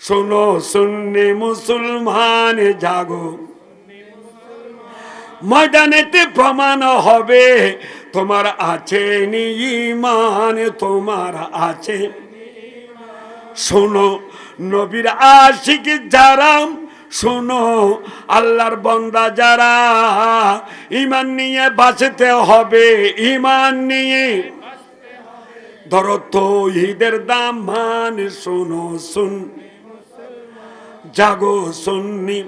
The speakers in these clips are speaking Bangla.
শোনো, সুন্নি মুসলমান জাগো। ময়দানেতে প্রমাণ হবে, তোমার আছে ইমান তোমার আছে। শোনো, নবীর আশিক যারা, শোনো, আল্লাহর বন্দা যারা ইমান নিয়ে বাঁচতে হবে ইমান নিয়ে। ধরো তো ঈদের দাম, মান, শোনো শুন জাগো শুননি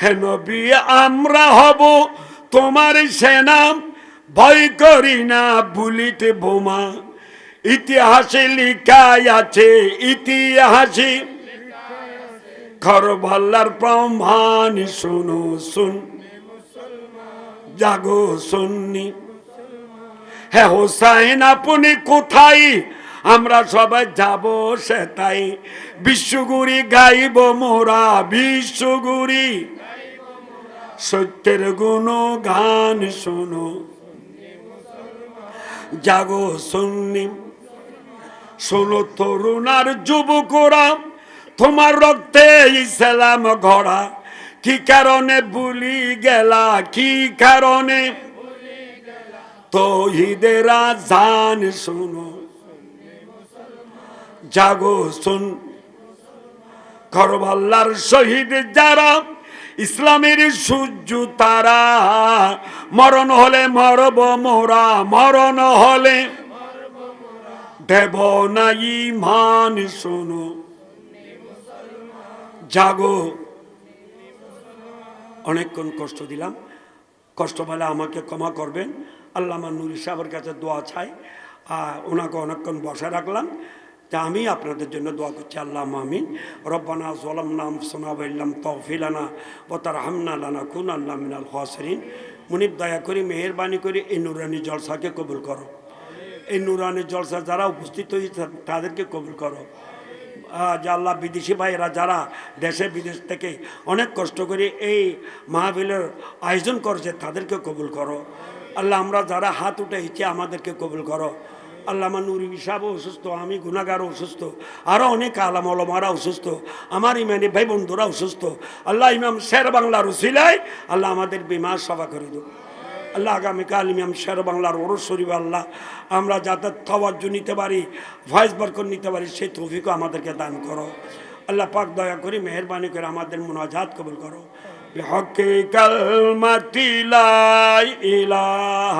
হে নবী, আমরা হব তোমার সেনা। ভয় করি না বুলিতে বোমা। ইতিহাসে লিখাই আছে, ইতিহাসে। খরভাল্লার প্রমাণ শুনো শুন। জাগো শুননি হ্যাঁ হোসাইন, আপনি কোথায়? আমরা সবাই যাব সে তাই বিশ্বগুরি গাইব মোরা, বিশ্বগুরি। সত্যের গুণ গান শোনো। জাগো শুননি শোনো তরুণার যুবকরা, তোমার রক্তে ইসলাম ঘোড়া কি কারণে বুলি গেলা, কি কারণে? তহিদেরা জান শোনো। জাগো, শুন। করবাল্লার শহীদ যারা, ইসলামের সূর্য তারা, মরণ হলে মরব মোরা, মরণ হলে দেব না ইমান শোনো। জাগো। অনেকক্ষণ কষ্ট দিলাম। কষ্ট পেলে আমাকে ক্ষমা করবেন। আল্লাহ নুরি সাহেবের কাছে দোয়া চাই। আর ওনাকে অনেকক্ষণ বসে রাখলাম। তা আমি আপনাদের জন্য দোয়া করছি আল্লাহ মামিন রব্বানা জলম নাম সোনাবাইল্লাম তহফিলানা ও তার হামনা লানা খুন আল্লাহ মিনাল হসরিন মুনিব, দয়া করি, মেহরবানি করে এই নুরানি জলসাকে কবুল করো। এই নুরানি জলসা যারা উপস্থিত হয়েছে, তাদেরকে কবুল করো। আল্লাহ বিদেশি ভাইয়েরা যারা দেশে বিদেশ থেকে অনেক কষ্ট করে এই মাহফিলের আয়োজন করেছে, তাদেরকে কবুল করো। আল্লাহ, আমরা যারা হাত উঠেছি আমাদেরকে কবুল করো। আল্লাহ আমার নুরি সাহেব অসুস্থ আমি গুণাগারও অসুস্থ আরও অনেক আলাম আলমারা অসুস্থ আমার ইমানি ভাই বন্ধুরা অসুস্থ আল্লাহ ইমাম শের বাংলার উসিলাই আল্লাহ আমাদের বিমার সভা করে দেব আল্লাহ আগামীকাল ইমাম শের বাংলার ওরস শরীফ আল্লাহ আমরা যাতে তওয়াজ্জু নিতে পারি ভয়েস বরকর নিতে পারি সেই তৌফিকও আমাদেরকে দান করো আল্লাহ পাক দয়া করি মেহরবানি করে আমাদের মুনাজাত কবুল করো بحق كلمة لا إله